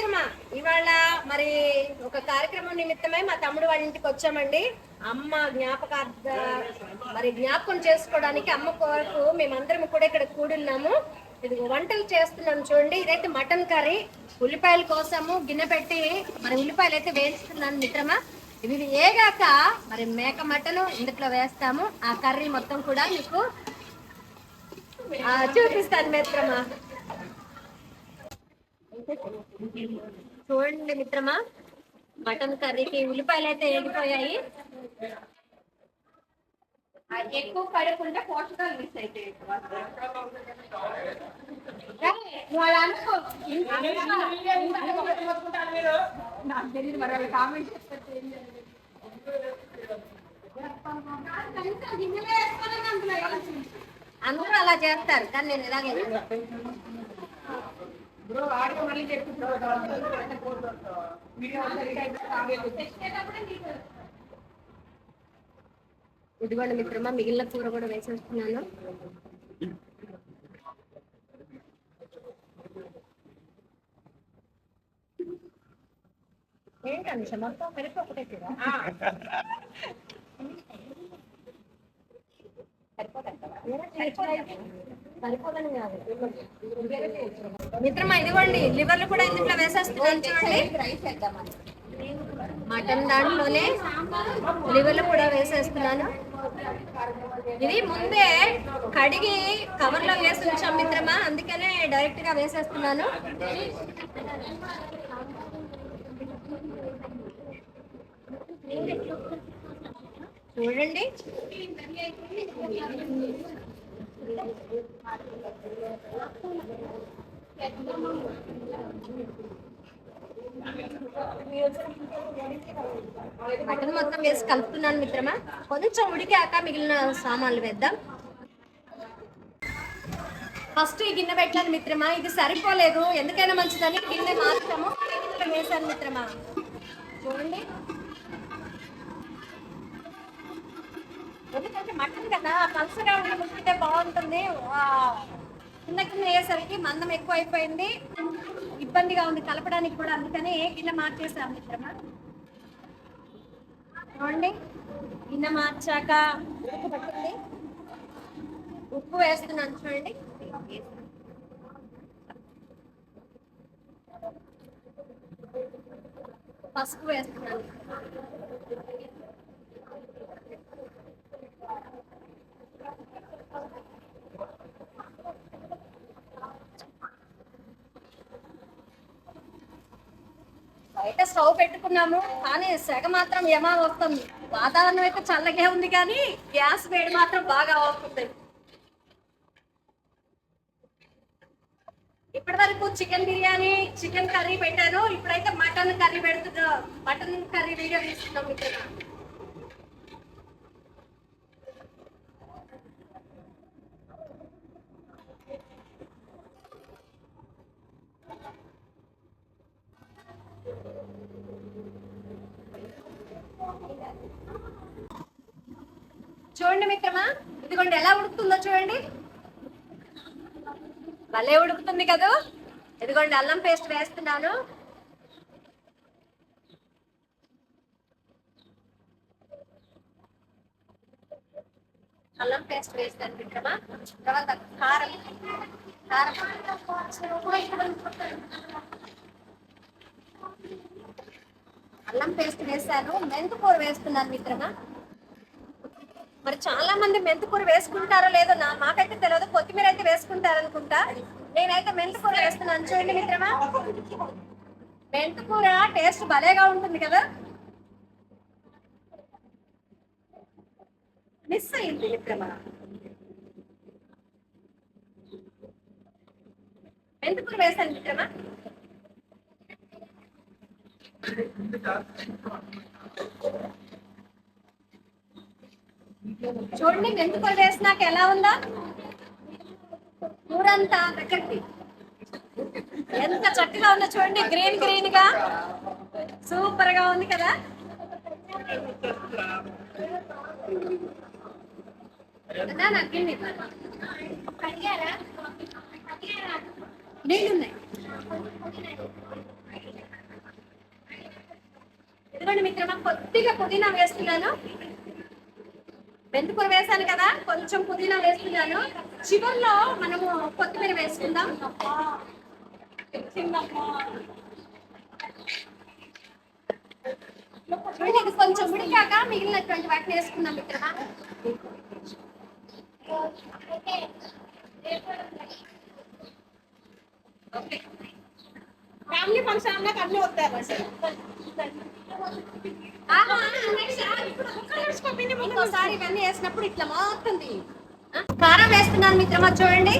మిత్రమా ఇవాళ మరి ఒక కార్యక్రమం నిమిత్తమై మా తమ్ముడు వాళ్ళ ఇంటికి వచ్చామండి. అమ్మ జ్ఞాపకార్థ మరి జ్ఞాపకం చేసుకోవడానికి అమ్మ కొరకు మేమందరం కూడా ఇక్కడ కూడున్నాము. ఇది వంటలు చేస్తున్నాం చూడండి. ఇదైతే మటన్ కర్రీ. ఉల్లిపాయల కోసము గిన్నె పెట్టి మరి ఉల్లిపాయలు అయితే వేస్తున్నాను మిత్రమా. ఇవి ఏగాక మరి మేక మటను ఇందులో వేస్తాము. ఆ కర్రీ మొత్తం కూడా మీకు చూపిస్తాను మిత్రమా. చూడండి మిత్రమా మటన్ కర్రీకి ఉల్లిపాయలు అయితే వేగిపోయాయి ఎక్కువ పడకుండా పోషకాలు మిస్ అయితే. నాకు తెలియదు మరి వాళ్ళు కామెంట్ చేస్తే ఏం చేయాలి? అందరూ అలా చేస్తారు కానీ నేను ఇలాగే బ్రో ఆడియో మళ్ళీ చెప్తున్నాడు వీడియో సరిగ్గా అయితే కాలేదు. తెచ్చేటప్పుడే నీకు ఇదిగోండి మిత్రమా మిగిలిన కూర కూడా వేసేస్తున్నాను. ఏంటండి మొత్తం కలిపి ఒకటే కూర? సరిపోదని కాదు. మిత్రమా ఇదిగోండి లివర్లు కూడా ఇందులో వేసేస్తున్నాను చూడండి. మటన్ దాంట్లోనే లివర్లు కూడా వేసేస్తున్నాను. ఇది ముందే కడిగి కవర్లో వేసి ఉంచాం మిత్రమా. అందుకనే డైరెక్ట్గా వేసేస్తున్నాను. చూడండి. మటన్ మొత్తం వేసి కలుపుతున్నాను మిత్రమా. కొంచెం ఉడికాక మిగిలిన సామాన్లు వేద్దాం. ఫస్ట్ ఈ గిన్నె పెట్టాను మిత్రమా. ఇది సరిపోలేదు. ఎందుకైనా మంచిదని గిన్నె మార్చాము. గిన్నెలో వేసాను మిత్రమా. చూడండి. ఎందుకంటే మటన్ కదా పలుసగా ఉండి ముట్టితే బాగుంటుంది. కింద కింద అయ్యేసరికి మందం ఎక్కువ అయిపోయింది ఇబ్బందిగా ఉంది కలపడానికి కూడా అందుకని ఇలా మార్చేసాం మిత్రమా? చూడండి. గిన్నె మార్చాక ఉప్పు పట్టింది ఉప్పు వేస్తున్నాను చూడండి. పసుపు వేస్తున్నాను. బయట స్టవ్ పెట్టుకున్నాము కానీ సెగ మాత్రం ఏమా వస్తుంది వాతావరణం అయితే చల్లగే ఉంది కానీ గ్యాస్ వేడి మాత్రం బాగా అవుతుంది. ఇప్పటి వరకు చికెన్ బిర్యానీ చికెన్ కర్రీ పెట్టాను. ఇప్పుడైతే మటన్ కర్రీ పెడుతున్నా మటన్ కర్రీ వీడియో తీసుకున్నాం ఇక్కడ చూడండి మిత్రమా ఇదిగోండి ఎలా ఉడుకుతుందో చూడండి. భలే ఉడుకుతుంది కదా. ఇదిగోండి అల్లం పేస్ట్ వేస్తున్నాను. అల్లం పేస్ట్ వేస్తాను మిత్రమా. తర్వాత కారం. కారం. అల్లం పేస్ట్ వేసాను మెంతుకూర వేస్తున్నాను మిత్రమా. మరి చాలా మంది మెంతికూర వేసుకుంటారో లేదో నా మాకైతే తెలియదు కొత్తిమీర అయితే వేసుకుంటారు అనుకుంటా నేనైతే మెంతికూర వేస్తున్నాను. చూడండి మిత్రమా. మెంతికూర టేస్ట్ భలేగా ఉంటుంది కదా. మిస్ అయింది మిత్రమా. మెంతికూర వేసాను మిత్రమా. చూడండి మెంతికూర వేసినాక ఎలా ఉందా. కూరంతా దగ్గరికి ఎంత చక్కగా ఉందో చూడండి గ్రీన్ గ్రీన్గా సూపర్గా ఉంది కదా. నీళ్ళున్నాయి నాకు ఉన్నాయి ఇదిగోండి మిత్రమా కొద్దిగా పుదీనా వేస్తున్నాను. మెంతికూర వేసాను కదా కొంచెం పుదీనా వేస్తున్నాను. చివరిలో మనము కొత్తిమీర వేసుకుందాం. చూడండి, ఇది కొంచెం ఉడికాక మిగిలినటువంటి వాటిని వేసుకుందాం ఇక్కడ. ఫ్యామిలీ ఫంక్షన్ అన్నాక అన్నీ వస్తారు ఆహా, పిండి ఇంకోసారి ఇవన్నీ వేసినప్పుడు ఇట్లా మారుతుంది కారం వేస్తున్నాను మిత్రమా చూడండి.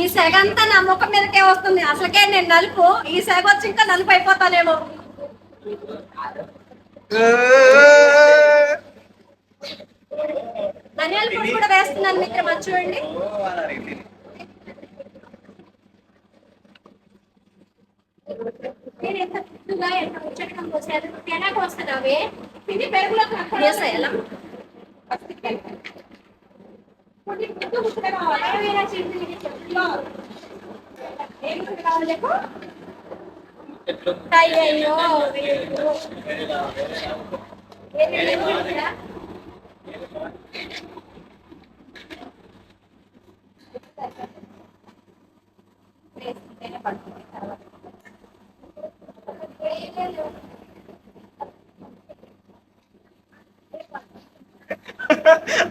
ఈ సెగ అంతా నా ముఖం మీదకే వస్తుంది. అసలుకే నేను నలుపు. ఈ సెగ వచ్చి ఇంకా నలుపు అయిపోతానేమో. ధనియాల పొడి కూడా వేస్తున్నాను మిత్రమా చూడండి. నేను ఎంత ముందుగా ఎంత ముచ్చటకం పోసాను ఎలా పోస్తున్నావే ఇది పెరుగులో వేసేయాలా కొన్ని ముందు గుడ్డు కావాలి వేరే చేసి చెప్పులో ఏం కావాలి అయ్యో పడుతుంది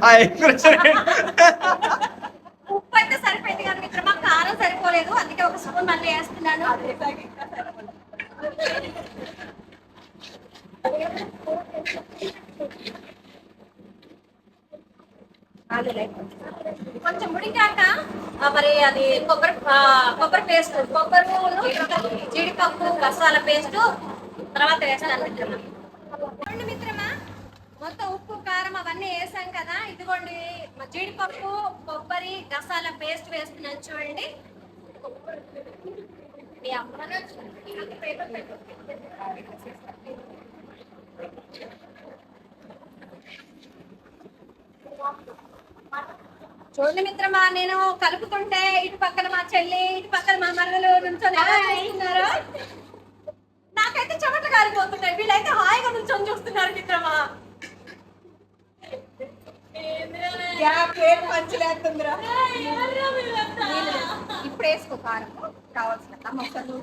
ఆ ఎక్స్ప్రెషన్ ఉప్పు అయితే సరిపోయింది కానీ మిత్రమా కారం సరిపోలేదు. అందుకే ఒక స్పూన్ మళ్ళీ వేస్తున్నాను. కొంచెం ఉడికాక మరి అది కొబ్బరి కొబ్బరి పేస్ట్ కొబ్బరి పువ్వులు జీడిపప్పు మసాలా పేస్ట్ తర్వాత వేస్తాను మిత్రమా. మిత్రమా మొత్తం ఉప్పు కారం అవన్నీ వేసాం కదా ఇదిగోండి మా జీడిపప్పు కొబ్బరి గసాల పేస్ట్ వేస్తున్నాను చూడండి. మీ అమ్మ పేపర్ పెట్టు చూడండి మిత్రమా నేను కలుపుతుంటే ఇటు పక్కన మా చెల్లి ఇటు పక్కన మా మరదలు నుంచొని ఎలా చూస్తున్నారు. నాకైతే చెమట కారిపోతున్నాయి వీళ్ళైతే హాయిగా నుంచొని చూస్తున్నారు మిత్రమా. ఏం పంచలేస్తుందిరా? ఇప్పుడు వేసుకో కారం. కావాల్సినంత మొక్కలు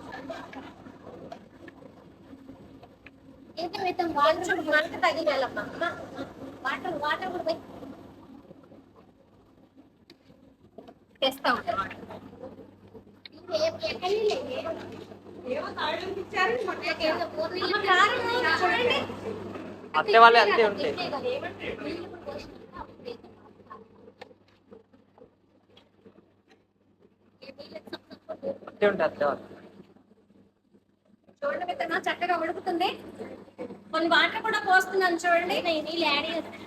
కొంచెం మంట తగిలేలమ్మా? వాటర్ వాటర్ కూడా పోయి. తెస్తా ఉంటాం అత్తే వాళ్ళే అంతే ఉంటాయి అత్తే వాళ్ళు. చూడండి మిత్రమా చక్కగా ఉడుకుతుంది. కొన్ని వాటర్ కూడా పోస్తున్నాను చూడండి. నీళ్ళు యాడ్ చేస్తాను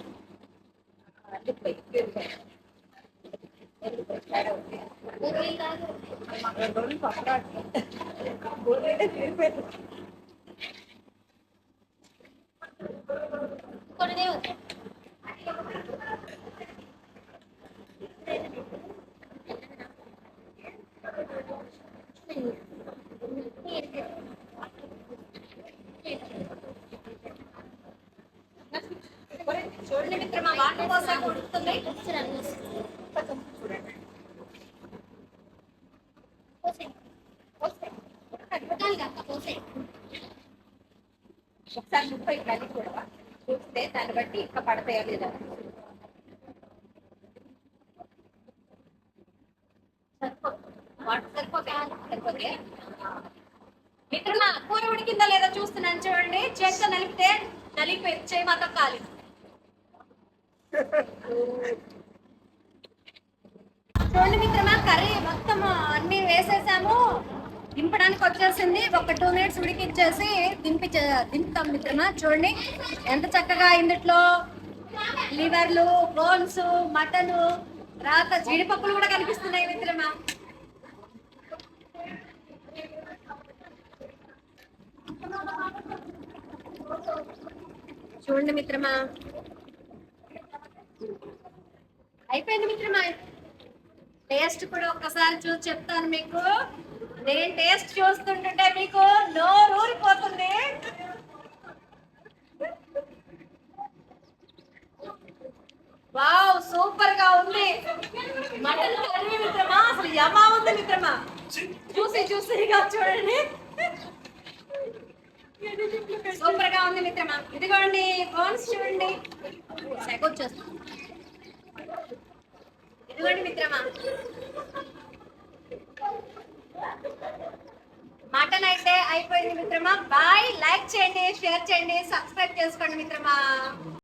మిత్రమా వాటర్ ఉడుకుతుంది ఒకసారి ముప్పై కలిపి కూడా చూస్తే దాన్ని బట్టి ఇంకా పడతాయా లేదా? వాటర్ సరిపోతాయి మిత్రమా కూర ఉడికిందా లేదా చూస్తున్నాను చూడండి. చేతితో నలిపితే నలిపి చేయి మాత్రం కాలి చూడండి మిత్రమా కర్రీ మొత్తం అన్ని వేసేసాము. దింపడానికి వచ్చేసింది. ఒక టూ మినిట్స్ ఉడికిచ్చేసి దింపి దింపుతాం మిత్రమా చూడండి. ఎంత చక్కగా ఇందుట్లో లివర్లు బోన్స్ మటన్ తర్వాత జీడిపప్పులు కూడా కనిపిస్తున్నాయి మిత్రమా. చూడండి మిత్రమా. అయిపోయింది మిత్రమా? టేస్ట్ కూడా ఒక్కసారి చూసి చెప్తాను మీకు. నేను టేస్ట్ చూస్తుంటుంటే మీకు నోరు ఊరిపోతుంది. వావ్ సూపర్గా ఉంది. మటన్ కర్రీ మిత్రమా? అసలు యమా ఉంది మిత్రమా? చూసి చూసిగా చూడండి. సూపర్గా ఉంది మిత్రమా. ఇదిగోండి ఫోన్స్ చూడండి. సెకొచ్చేస్తుంది. ఇదిగోండి మిత్రమా. మటన్ అయితే అయిపోయింది మిత్రమా. బాయ్ లైక్ చేయండి షేర్ చేయండి సబ్స్క్రైబ్ చేసుకోండి మిత్రమా.